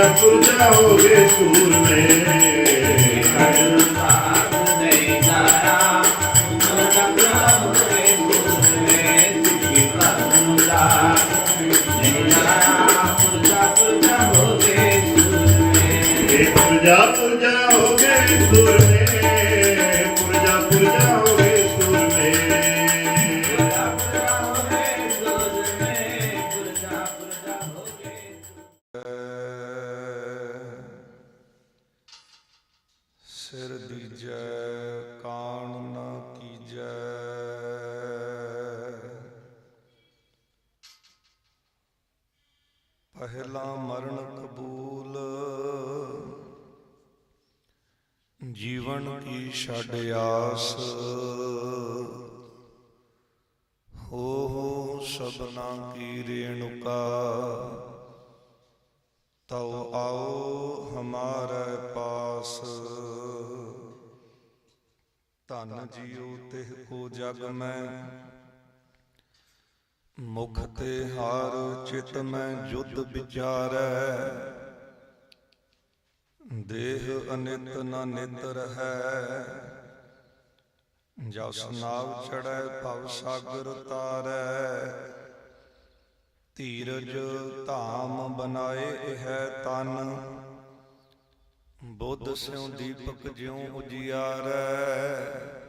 ਪੁਰਜਾ ਪੁਰਜਾ ਸੂਰਮੇ ਇਹ ਪੁਰਜਾ ਪੁਰਜਾ ਹੋ ਪਹਿਲਾ ਮਰਨ ਕਬੂਲ। ਜੀਵਨ ਕੀ ਛੱਡ ਆਸ। ਹੋ ਹੋ ਸਭਨਾ ਕੀ ਰੇਣੁਕਾ। ਤਉ ਆਓ ਹਮਾਰੇ ਪਾਸ। ਧਨ ਜੀਉ ਤਿਹ ਕੋ ਜਗ ਮੈਂ। ਮੁਖ ਤੇ ਹਾਰ ਚਿਤ ਮੈਂ ਜੁਦ ਵਿਚਾਰੈ। ਦੇਹ ਅਨਿਤ ਨ ਨਿਤ ਰਹੈ ਜਸ ਨਾਵ ਚੜੈ ਭਵ ਸਾਗਰ ਤਾਰੈ। ਧੀਰਜ ਧਾਮ ਬਨਾਏ ਹੈ ਤਨ। ਬੁੱਧ ਸਿਉ ਦੀਪਕ ਜਿਉ ਉਜਿਆਰੈ।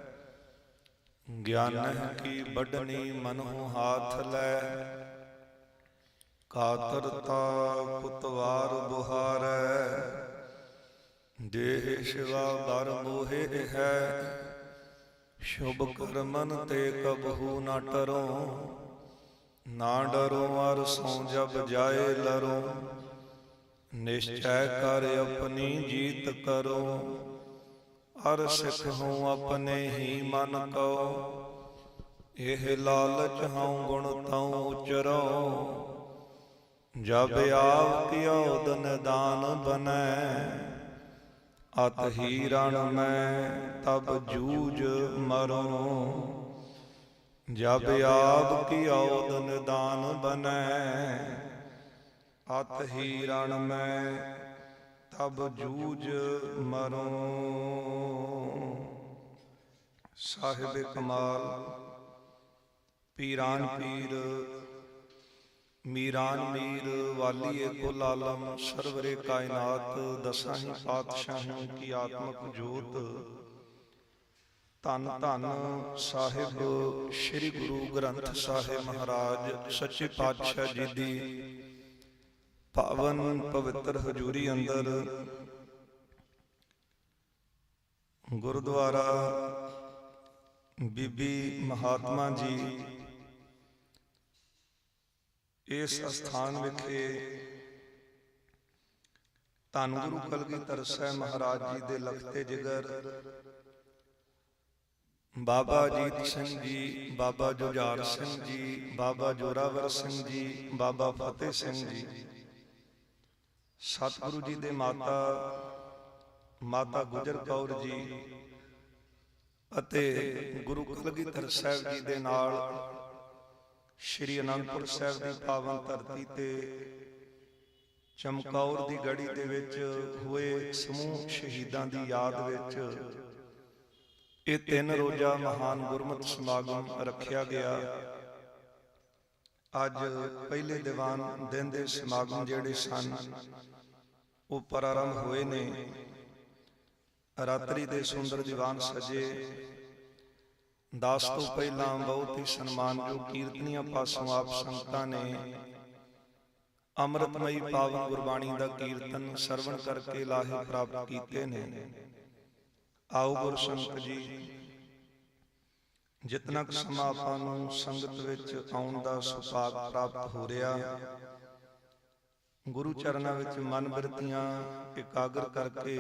ਗਿਆਨ ਕੀ ਵੱਢਣੀ ਮਨਹੁ ਹਾਥ ਲੈ। ਕਾਤਰਤਾ ਕੁਤਵਾਰ ਬੁਹਾਰੈ। ਦੇਹ ਸ਼ਿਵਾ ਬਰ ਮੋਹਿ ਹੈ। ਸ਼ੁਭ ਕਰਮਨ ਤੇ ਕਬਹੂ ਨਾ ਟਰੋ ਨਾ ਡਰੋ ਅਰ ਸੋ ਜਬ ਜਾਏ ਲਰੋ ਨਿਸ਼ਚੈ ਕਰ ਆਪਣੀ ਜੀਤ ਕਰੋ ਹਰ ਸਿੱਖ ਹਉ ਆਪਣੇ ਹੀ ਮਨ ਕੋ ਇਹ ਲਾਲਚ ਹਉ, ਗੁਣ ਤਉ ਉਚਰੋ ਜਬ ਆਪ ਕਿਉ ਦਨ ਦਾਨ ਬਨੈ, ਅਤ ਹੀ ਰਣ ਮੈਂ ਤਬ ਜੂਝ ਮਰੋ ਜਬ ਆਪ ਕੀ ਔਦ ਨਿਦਾਨ ਬਨੈ, ਅਤ ਹੀ ਰਣ ਮੈਂ ਤਬ ਜੂਝ ਮਰੋ। ਸਾਹਿਬ ਕਮਾਲ, ਪੀਰਾਨ ਪੀਰ, ਮੀਰਾਨ ਮੀਰ, ਵਾਲੀਏ ਕੁਲ ਆਲਮ, ਸਰਵਰੇ ਕਾਇਨਾਤ ਦਸਾਂ ਹੀ ਪਾਤਸ਼ਾਹਾਂ ਕੀ ਆਤਮਕ ਜੋਤ। ਧੰਨ ਧੰਨ ਸਾਹਿਬ, ਸ੍ਰੀ ਗੁਰੂ ਗ੍ਰੰਥ ਸਾਹਿਬ ਮਹਾਰਾਜ, ਸੱਚੇ ਪਾਤਸ਼ਾਹ ਜੀ ਦੀ ਪਾਵਨ ਪਵਿੱਤਰ ਹਜ਼ੂਰੀ ਅੰਦਰ ਗੁਰਦੁਆਰਾ ਬੀਬੀ ਮਹਾਤਮਾ ਜੀ ਇਸ ਸਥਾਨ ਵਿਖੇ ਧੰਨ ਗੁਰੂ ਕਲਗੀਧਰ ਸਾਹਿਬ ਮਹਾਰਾਜ ਜੀ ਦੇ ਲਖਤੇ ਜਿਗਰ, ਬਾਬਾ ਅਜੀਤ ਸਿੰਘ ਜੀ, ਬਾਬਾ ਜੁਝਾਰ ਸਿੰਘ ਜੀ, ਬਾਬਾ ਜੋਰਾਵਰ ਸਿੰਘ ਜੀ, ਬਾਬਾ ਫਤਿਹ ਸਿੰਘ ਜੀ। ਸਤਿਗੁਰੂ ਜੀ ਦੇ ਮਾਤਾ ਮਾਤਾ ਗੁਜਰ ਕੌਰ ਜੀ ਅਤੇ ਗੁਰੂ ਕਲਗੀਧਰ ਸਾਹਿਬ ਜੀ ਦੇ ਨਾਲ ਸ਼੍ਰੀ ਅਨੰਦਪੁਰ ਸਾਹਿਬ ਦੀ ਪਾਵਨ ਧਰਤੀ ਤੇ ਚਮਕੌਰ ਦੀ ਗੜੀ ਦੇ ਵਿੱਚ ਹੋਏ ਸਮੂਹ ਸ਼ਹੀਦਾਂ ਦੀ ਯਾਦ ਵਿੱਚ ਇਹ ਤਿੰਨ ਰੋਜ਼ਾ ਮਹਾਨ ਗੁਰਮਤਿ ਸਮਾਗਮ ਰੱਖਿਆ ਗਿਆ। ਅੱਜ ਪਹਿਲੇ ਦੀਵਾਨ ਦਿਨ ਦੇ ਸਮਾਗਮ ਜਿਹੜੇ ਸਨ, ਉਹ ਪ੍ਰਾਰੰਭ ਹੋਏ ਨੇ। ਰਾਤਰੀ ਦੇ ਸੁੰਦਰ ਦੀਵਾਨ ਸਜੇ। ਦਾਸ ਤੋਂ ਪਹਿਲਾਂ ਬਹੁਤ ਹੀ ਸਨਮਾਨਯੋਗ ਕੀਰਤਨੀਆਂ ਪਾਸੋਂ ਆਪ ਸੰਗਤਾਂ ਨੇ ਅੰਮ੍ਰਿਤਮਈ ਪਾਵਨ ਗੁਰਬਾਣੀ ਦਾ ਕੀਰਤਨ ਸਰਵਣ ਕਰਕੇ ਲਾਹੇ ਪ੍ਰਾਪਤ ਕੀਤੇ ਨੇ। ਆਓ ਗੁਰ ਸੰਗਤ ਜੀ ਜਿਤਨਾ ਕੁ ਸਮਾਂ ਆਪਾਂ ਨੂੰ ਸੰਗਤ ਵਿੱਚ ਆਉਣ ਦਾ ਸੁਭਾਗ ਪ੍ਰਾਪਤ ਹੋ ਰਿਹਾ, ਗੁਰੂ ਚਰਨਾਂ ਵਿੱਚ ਮਨ ਬਿਰਤੀਆਂ ਇਕਾਗਰ ਕਰਕੇ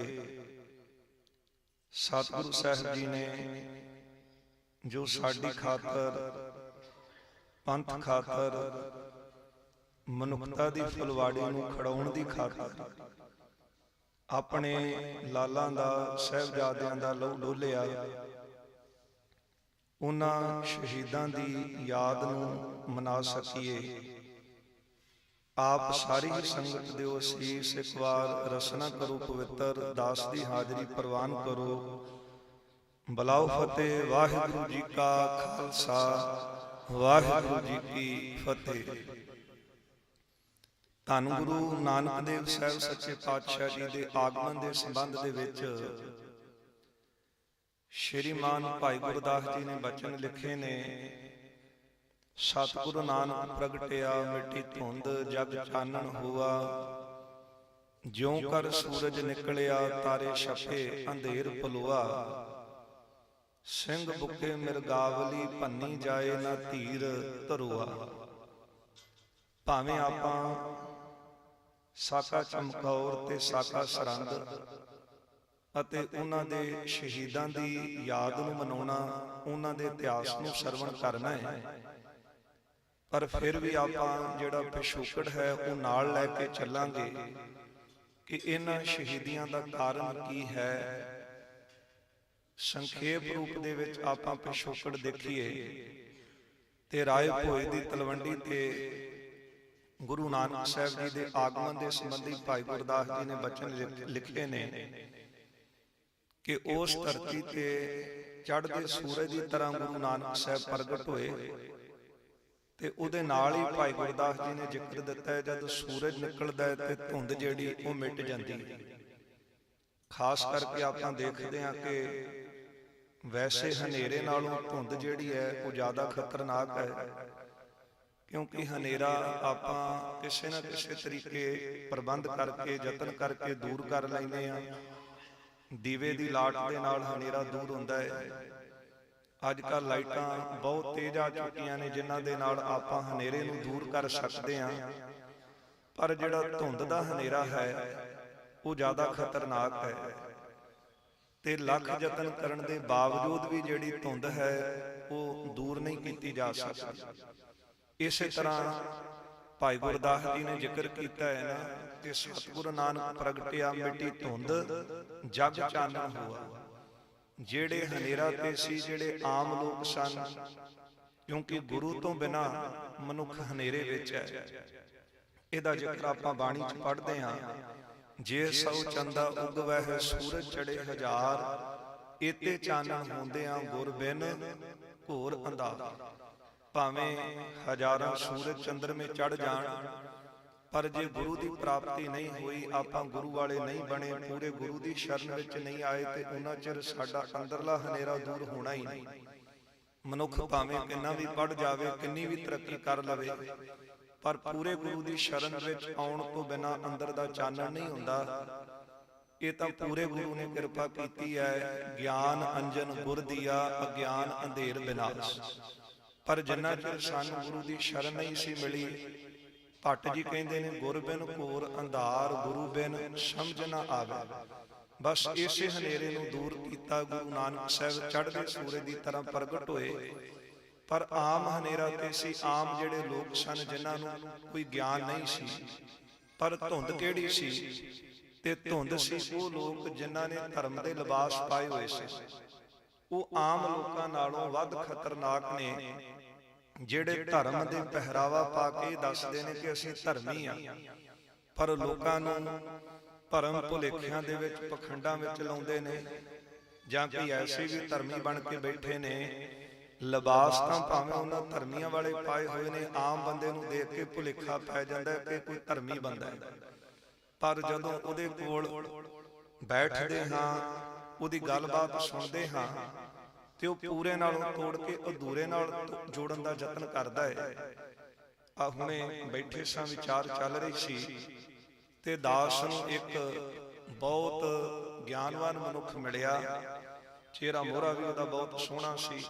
ਸਤਿਗੁਰੂ ਸਾਹਿਬ ਜੀ ਨੇ ਜੋ ਸਾਡੀ ਖਾਤਰ, ਪੰਥ ਖਾਤਰ ਮਨੁੱਖਤਾ ਦੀ ਫੁਲਵਾੜੀ ਨੂੰ ਖੜਾਉਣ ਦੀ ਖਾਤਰ ਆਪਣੇ ਲਾਲਾਂ ਦਾ, ਸਹਿਬਜ਼ਾਦਿਆਂ ਦਾ ਲਹੂ ਡੋਲਿਆ ਉਹਨਾਂ ਸ਼ਹੀਦਾਂ ਦੀ ਯਾਦ ਨੂੰ ਮਨਾ ਸਕੀਏ। ਆਪ ਸਾਰੀ ਹੀ ਸੰਗਤ ਦਿਓ ਸੀਸ ਇੱਕ ਵਾਰ ਰਸਨਾ ਕਰੋ ਪਵਿੱਤਰ, ਦਾਸ ਦੀ ਹਾਜ਼ਰੀ ਪ੍ਰਵਾਨ ਕਰੋ। ਬਲਾਉ ਫਤਿਹ, ਵਾਹਿਗੁਰੂ ਜੀ ਕਾ ਖਾਲਸਾ, ਵਾਹਿਗੁਰੂ ਜੀ ਕੀ ਫਤਿਹ। ਧੰਨ ਗੁਰੂ ਨਾਨਕ ਦੇਵ ਸਾਹਿਬ, ਸੱਚੇ ਪਾਤਸ਼ਾਹ ਜੀ ਦੇ ਆਗਮਨ ਦੇ ਸੰਬੰਧ ਦੇ ਵਿੱਚ ਸ਼੍ਰੀਮਾਨ ਭਾਈ ਗੁਰਦਾਸ ਜੀ ਨੇ ਬਚਨ ਲਿਖੇ ਨੇ, ਸਤਿਗੁਰੂ ਨਾਨਕ ਪ੍ਰਗਟਿਆ ਮਿੱਟੀ ਧੁੰਦ ਜਗ ਚਾਨਣ ਹੋਆ। ਜਿਉ ਕਰ ਸੂਰਜ ਨਿਕਲਿਆ, ਤਾਰੇ ਛਪੇ, ਅੰਧੇਰ ਪਲੋਆ ਸਿੰਘ ਬੁੱਕੇ ਮਿਰਗਾਵਲੀ ਭੰਨੀ ਜਾਏ ਨਾ ਧੀਰ ਧਰੋਆ। ਭਾਵੇਂ ਆਪਾਂ ਸਾਕਾ ਚਮਕੌਰ ਤੇ ਸਾਕਾ ਸਰੰਦ ਅਤੇ ਉਹਨਾਂ ਦੇ ਸ਼ਹੀਦਾਂ ਦੀ ਯਾਦ ਨੂੰ ਮਨਾਉਣਾ ਉਹਨਾਂ ਦੇ ਇਤਿਹਾਸ ਨੂੰ ਸਰਵਣ ਕਰਨਾ ਹੈ। ਪਰ ਫਿਰ ਵੀ ਆਪਾਂ ਜਿਹੜਾ ਪਿਛੋਕੜ ਹੈ, ਉਹ ਨਾਲ ਲੈ ਕੇ ਚੱਲਾਂਗੇ ਕਿ ਇਹਨਾਂ ਸ਼ਹੀਦੀਆਂ ਦਾ ਕਾਰਨ ਕੀ ਹੈ। ਸੰਖੇਪ ਰੂਪ ਦੇ ਵਿੱਚ ਆਪਾਂ ਪਿਛੋਕੜ ਦੇਖੀਏ ਤੇ ਰਾਏ ਭੋਏ ਦੀ ਤਲਵੰਡੀ ਤੇ ਗੁਰੂ ਨਾਨਕ ਸਾਹਿਬ ਜੀ ਦੇ ਆਗਮਨ ਦੇ ਸੰਬੰਧੀ ਭਾਈ ਗੁਰਦਾਸ ਜੀ ਨੇ ਬਚਨ ਲਿਖ- ਲਿਖੇ ਨੇ। ਕਿ ਉਸ ਧਰਤੀ ਤੇ ਚੜ੍ਹਦੇ ਸੂਰਜ ਦੀ ਤਰ੍ਹਾਂ ਗੁਰੂ ਨਾਨਕ ਸਾਹਿਬ ਪ੍ਰਗਟ ਹੋਏ। ਤੇ ਉਹਦੇ ਨਾਲ ਹੀ ਭਾਈ ਗੁਰਦਾਸ ਜੀ ਨੇ ਜ਼ਿਕਰ ਦਿੱਤਾ ਹੈ ਜਦ ਸੂਰਜ ਨਿਕਲਦਾ ਹੈ ਤੇ ਧੁੰਦ ਜਿਹੜੀ ਉਹ ਮਿਟ ਜਾਂਦੀ ਹੈ। ਖਾਸ ਕਰਕੇ ਆਪਾਂ ਦੇਖਦੇ ਹਾਂ ਕਿ ਵੈਸੇ ਹਨੇਰੇ ਨਾਲੋਂ ਧੁੰਦ ਜਿਹੜੀ ਹੈ ਉਹ ਜ਼ਿਆਦਾ ਖਤਰਨਾਕ ਹੈ। ਕਿਉਂਕਿ ਹਨੇਰਾ ਆਪਾਂ ਕਿਸੇ ਨਾ ਕਿਸੇ ਤਰੀਕੇ ਪ੍ਰਬੰਧ ਕਰਕੇ ਯਤਨ ਕਰਕੇ ਦੂਰ ਕਰ ਲੈਂਦੇ ਆ ਦੀਵੇ ਦੀ ਲਾਟ ਦੇ ਨਾਲ ਹਨੇਰਾ ਦੂਰ ਹੁੰਦਾ ਹੈ। ਅੱਜ ਕੱਲ ਲਾਈਟਾਂ ਬਹੁਤ ਤੇਜ਼ ਆ ਚੁੱਕੀਆਂ ਨੇ ਜਿਨ੍ਹਾਂ ਦੇ ਨਾਲ ਆਪਾਂ ਹਨੇਰੇ ਨੂੰ ਦੂਰ ਕਰ ਸਕਦੇ ਹਾਂ। ਪਰ ਜਿਹੜਾ ਧੁੰਦ ਦਾ ਹਨੇਰਾ ਹੈ ਉਹ ਜ਼ਿਆਦਾ ਖਤਰਨਾਕ ਹੈ। ਤੇ ਲੱਖ ਯਤਨ ਕਰਨ ਦੇ ਬਾਵਜੂਦ ਵੀ ਜਿਹੜੀ ਧੁੰਦ ਹੈ ਉਹ ਦੂਰ ਨਹੀਂ ਕੀਤੀ ਜਾ ਸਕਦੀ। ਇਸੇ ਤਰ੍ਹਾਂ ਭਾਈ ਗੁਰਦਾਸ ਜੀ ਨੇ ਜ਼ਿਕਰ ਕੀਤਾ ਹੈ ਨਾ ਕਿ ਸਤਿਗੁਰੂ ਨਾਨਕ ਪ੍ਰਗਟਿਆ ਮਿੱਟੀ ਧੁੰਦ ਜਗ ਚਾਨਣ ਹੋਆ। ਜਿਹੜੇ ਹਨੇਰਾ ਤੇ ਸੀ ਜਿਹੜੇ ਆਮ ਲੋਕ ਸਨ। ਕਿਉਂਕਿ ਗੁਰੂ ਤੋਂ ਬਿਨਾ ਮਨੁੱਖ ਹਨੇਰੇ ਵਿੱਚ ਹੈ। ਇਹਦਾ ਜ਼ਿਕਰ ਆਪਾਂ ਬਾਣੀ 'ਚ ਪੜ੍ਹਦੇ ਹਾਂ। ਜੇ ਸੌ ਚੰਦਾ ਉਗਵੈ ਹੈ ਸੂਰਜ ਚੜੇ ਹਜ਼ਾਰ ਏਤੇ ਚਾਨਣ ਹੁੰਦਿਆਂ ਗੁਰ ਬਿਨ ਘੋਰ ਅੰਧਾਰ। ਭਾਵੇਂ ਹਜ਼ਾਰਾਂ ਸੂਰਜ ਚੰਦਰਮੇ ਚੜ ਜਾਣ, ਪਰ ਜੇ ਗੁਰੂ ਦੀ ਪ੍ਰਾਪਤੀ ਨਹੀਂ ਹੋਈ, ਆਪਾਂ ਗੁਰੂ ਵਾਲੇ ਨਹੀਂ ਬਣੇ, ਪੂਰੇ ਗੁਰੂ ਦੀ ਸ਼ਰਨ ਵਿੱਚ ਨਹੀਂ ਆਏ, ਤੇ ਉਹਨਾਂ ਚਿਰ ਸਾਡਾ ਅੰਦਰਲਾ ਹਨੇਰਾ ਦੂਰ ਹੋਣਾ ਹੀ ਨਹੀਂ। ਮਨੁੱਖ ਭਾਵੇਂ ਕਿੰਨਾ ਵੀ ਪੜ ਜਾਵੇ, ਕਿੰਨੀ ਵੀ ਤਰੱਕੀ ਕਰ ਲਵੇ, ਪਰ ਪੂਰੇ ਗੁਰੂ ਦੀ ਸ਼ਰਨ ਵਿੱਚ ਆਉਣ ਤੋਂ ਬਿਨਾ ਅੰਦਰ ਦਾ ਚਾਨਣ ਨਹੀਂ ਹੁੰਦਾ। ਇਹ ਤਾਂ ਪੂਰੇ ਗੁਰੂ ਨੇ ਕਿਰਪਾ ਕੀਤੀ ਹੈ, ਗਿਆਨ ਅੰਜਨ ਗੁਰ ਦੀਆ, ਅਗਿਆਨ ਅੰਧੇਰ ਬਿਨਾਸ਼। ਪਰ ਜਿੰਨਾ ਚਿਰ ਸਾਨੂੰ ਗੁਰੂ ਦੀ ਸ਼ਰਨ ਨਹੀਂ ਸੀ ਮਿਲੀ ਭੱਟ ਜੀ ਕਹਿੰਦੇ ਨੇ ਗੁਰ ਬਿਨ ਘੋਰ ਅੰਧਾਰ ਗੁਰੂ ਬਿਨ ਸਮਝ ਨਾ ਆਵੇ। ਬਸ ਇਸੇ ਹਨੇਰੇ ਨੂੰ ਦੂਰ ਕੀਤਾ ਗੁਰੂ ਨਾਨਕ ਸਾਹਿਬ ਚੜ੍ਹਦੇ ਸੂਰਜ ਦੀ ਤਰ੍ਹਾਂ ਪ੍ਰਗਟ ਹੋਏ। ਪਰ ਆਮ ਹਨੇਰਾ ਤੇ ਸੀ ਆਮ ਜਿਹੜੇ ਲੋਕ ਸਨ ਜਿਨ੍ਹਾਂ ਨੂੰ ਕੋਈ ਗਿਆਨ ਨਹੀਂ ਸੀ। ਪਰ ਧੁੰਦ ਕਿਹੜੀ ਸੀ? ਤੇ ਧੁੰਦ ਸੀ ਉਹ ਲੋਕ ਜਿਨ੍ਹਾਂ ਨੇ ਧਰਮ ਦੇ ਲਿਬਾਸ ਪਾਏ ਹੋਏ ਸੀ। ਉਹ ਆਮ ਲੋਕਾਂ ਨਾਲੋਂ ਵੱਧ ਖਤਰਨਾਕ ਨੇ ਜਿਹੜੇ ਧਰਮ ਦੇ ਪਹਿਰਾਵਾ ਪਾ ਕੇ ਦੱਸਦੇ ਨੇ ਕਿ ਅਸੀਂ ਧਰਮੀ ਆ। ਪਰ ਲੋਕਾਂ ਨੂੰ ਭਰਮ ਭੁਲੇਖਿਆਂ ਦੇ ਵਿੱਚ ਪਖੰਡਾਂ ਵਿੱਚ ਲਾਉਂਦੇ ਨੇ। ਜਾਂ ਕੋਈ ਐਸੇ ਵੀ ਧਰਮੀ ਬਣ ਕੇ ਬੈਠੇ ਨੇ ਲਿਬਾਸ ਤਾਂ ਭਾਵੇਂ ਉਹਨਾਂ ਧਰਮੀਆਂ ਵਾਲੇ ਪਾਏ ਹੋਏ ਨੇ ਆਮ ਬੰਦੇ ਨੂੰ ਦੇਖ ਕੇ ਭੁਲੇਖਾ ਪੈ ਜਾਂਦਾ ਹੈ ਕਿ ਕੋਈ ਧਰਮੀ ਬੰਦਾ ਹੈ। ਪਰ ਜਦੋਂ ਉਹਦੇ ਕੋਲ ਬੈਠਦੇ ਹਾਂ ਉਹਦੀ ਗੱਲਬਾਤ ਸੁਣਦੇ ਹਾਂ ਤੇ ਉਹ ਪੂਰੇ ਨਾਲੋਂ ਤੋੜ ਕੇ ਅਧੂਰੇ ਨਾਲ ਜੋੜਨ ਦਾ ਯਤਨ ਕਰਦਾ ਹੈ। ਆ ਹੁਣੇ ਬੈਠੇ ਸਾਂ ਵਿਚਾਰ ਚੱਲ ਰਹੀ ਸੀ ਤੇ ਦਾਸ ਨੂੰ ਇੱਕ ਬਹੁਤ ਗਿਆਨਵਾਨ ਮਨੁੱਖ ਮਿਲਿਆ। ਚਿਹਰਾ ਮੋਹਰਾ ਵੀ ਉਹਦਾ ਬਹੁਤ ਸੋਹਣਾ ਸੀ।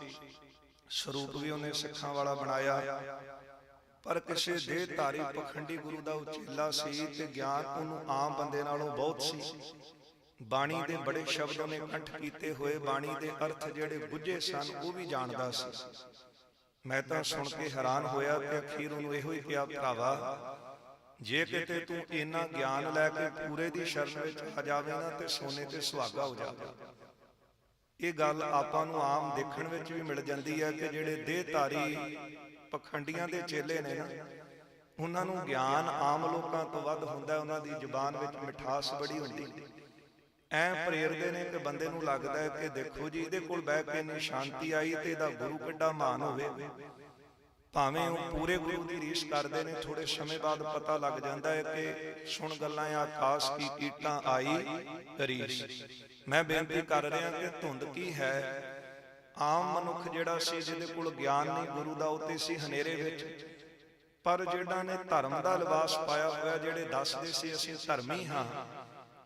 ਸਰੂਪ ਵੀ ਉਹਨੇ ਸਿੱਖਾਂ ਵਾਲਾ ਬਣਾਇਆ। ਪਰ ਕਿਸੇ ਦੇਹ ਧਾਰੀ ਪਖੰਡੀ ਗੁਰੂ ਦਾ ਉਚੇਲਾ ਸੀ ਤੇ ਗਿਆਨ ਉਹਨੂੰ ਆਮ ਬੰਦੇ ਨਾਲੋਂ ਬਹੁਤ ਸੀ। ਬਾਣੀ ਦੇ ਬੜੇ ਸ਼ਬਦ ਉਹਨੇ ਕੰਠ ਕੀਤੇ ਹੋਏ ਬਾਣੀ ਦੇ ਅਰਥ ਜਿਹੜੇ ਬੁੱਝੇ ਸਨ ਉਹ ਵੀ ਜਾਣਦਾ ਸੀ। ਮੈਂ ਤਾਂ ਸੁਣ ਕੇ ਹੈਰਾਨ ਹੋਇਆ ਤੇ ਅਖੀਰ ਉਹਨੂੰ ਇਹੋ ਹੀ ਕਿਹਾ ਭਰਾਵਾ ਜੇ ਕਿਤੇ ਤੂੰ ਇੰਨਾ ਗਿਆਨ ਲੈ ਕੇ ਪੂਰੇ ਦੀ ਸ਼ਰਨ ਵਿੱਚ ਆ ਜਾਵੇਂ ਨਾ ਤੇ ਸੋਨੇ ਤੇ ਸੁਹਾਗਾ ਹੋ ਜਾਵੇ ਇਹ ਗੱਲ ਆਪਾਂ ਨੂੰ ਆਮ ਦੇਖਣ ਵਿੱਚ ਵੀ ਮਿਲ ਜਾਂਦੀ ਹੈ ਕਿ ਜਿਹੜੇ ਦੇਹਧਾਰੀ ਪਖੰਡੀਆਂ ਦੇ ਚੇਲੇ ਨੇ ਨਾ ਉਹਨਾਂ ਨੂੰ ਗਿਆਨ ਆਮ ਲੋਕਾਂ ਤੋਂ ਵੱਧ ਹੁੰਦਾ ਹੈ, ਉਹਨਾਂ ਦੀ ਜ਼ੁਬਾਨ ਵਿੱਚ ਮਿਠਾਸ ਬੜੀ ਹੁੰਦੀ ਹੈ ਐ ਪ੍ਰੇਰਦੇ ਨੇ ਕਿ ਬੰਦੇ ਨੂੰ ਲੱਗਦਾ ਹੈ ਕਿ ਦੇਖੋ ਜੀ, ਇਹਦੇ ਕੋਲ ਬਹਿ ਕੇ ਇੰਨੀ ਸ਼ਾਂਤੀ ਆਈ ਤੇ ਇਹਦਾ ਗੁਰੂ ਕਿੱਡਾ ਮਾਨ ਹੋਵੇ। ਭਾਵੇਂ ਉਹ ਪੂਰੇ ਗੁਰੂ ਦੀ ਰੀਸ ਕਰਦੇ ਨੇ ਥੋੜੇ ਸਮੇਂ ਬਾਅਦ ਪਤਾ ਲੱਗ ਜਾਂਦਾ ਹੈ ਕਿ ਸੁਣ ਗੱਲਾਂ ਆਕਾਸ਼ ਕੀ ਕੀਟਾਂ ਆਈ ਰੀਸ। ਮੈਂ ਬੇਨਤੀ ਕਰ ਰਿਹਾ ਕਿ ਧੁੰਦ ਕੀ ਹੈ? ਆਮ ਮਨੁੱਖ ਜਿਹੜਾ ਸੀ, ਜਿਹਦੇ ਕੋਲ ਗਿਆਨ ਨਹੀਂ, ਗੁਰੂ ਦਾ ਉਹ ਤੇ ਸੀ ਹਨੇਰੇ ਵਿੱਚ। ਪਰ ਜਿਹੜਾ ਨੇ ਧਰਮ ਦਾ ਲਿਬਾਸ ਪਾਇਆ ਹੋਇਆ, ਜਿਹੜੇ ਦੱਸਦੇ ਸੀ, ਅਸੀਂ ਧਰਮੀ ਹਾਂ।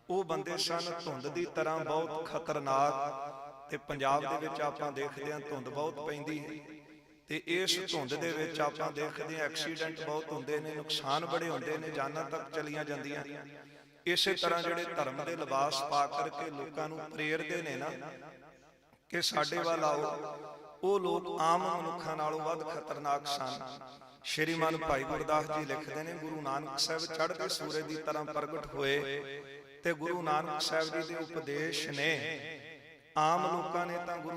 ਉਹ ਬੰਦੇ ਸਨ ਧੁੰਦ ਦੀ ਤਰ੍ਹਾਂ ਬਹੁਤ ਖਤਰਨਾਕ ਤੇ ਪੰਜਾਬ ਦੇ ਵਿੱਚ ਆਪਾਂ ਦੇਖਦੇ ਹਾਂ ਧੁੰਦ ਬਹੁਤ ਪੈਂਦੀ ਹੈ ਤੇ ਇਸ ਧੁੰਦ ਦੇ ਵਿੱਚ ਆਪਾਂ ਦੇਖਦੇ ਹਾਂ ਐਕਸੀਡੈਂਟ ਬਹੁਤ ਹੁੰਦੇ ਨੇ, ਨੁਕਸਾਨ ਬੜੇ ਹੁੰਦੇ ਨੇ, ਜਾਨਾਂ ਤੱਕ ਚਲੀਆਂ ਜਾਂਦੀਆਂ। ਇਸੇ ਤਰ੍ਹਾਂ ਜਿਹੜੇ ਧਰਮ ਦੇ ਲਿਬਾਸ ਪਾ ਕਰਕੇ ਲੋਕਾਂ ਨੂੰ ਪ੍ਰੇਰਦੇ ਨੇ ਨਾ ਕਿ ਸਾਡੇ ਵੱਲ ਆਓ, ਉਹ ਲੋਕ ਆਮ ਮਨੁੱਖਾਂ ਨਾਲੋਂ ਵੱਧ ਖਤਰਨਾਕ ਸਨ। ਸ਼੍ਰੀਮਾਨ ਭਾਈ ਗੁਰਦਾਸ ਜੀ ਲਿਖਦੇ ਨੇ, ਗੁਰੂ ਨਾਨਕ ਸਾਹਿਬ ਚੜ੍ਹਦੇ ਸੂਰਜ ਦੀ ਤਰ੍ਹਾਂ ਪ੍ਰਗਟ ਹੋਏ। ਤੇ ਗੁਰੂ ਨਾਨਕ ਸਾਹਿਬ ਜੀ ਦੇ ਉਪਦੇਸ਼ ਨੇ। ਆਮ ਲੋਕਾਂ ਨੇ ਤਾਂ ਗੁਰੂ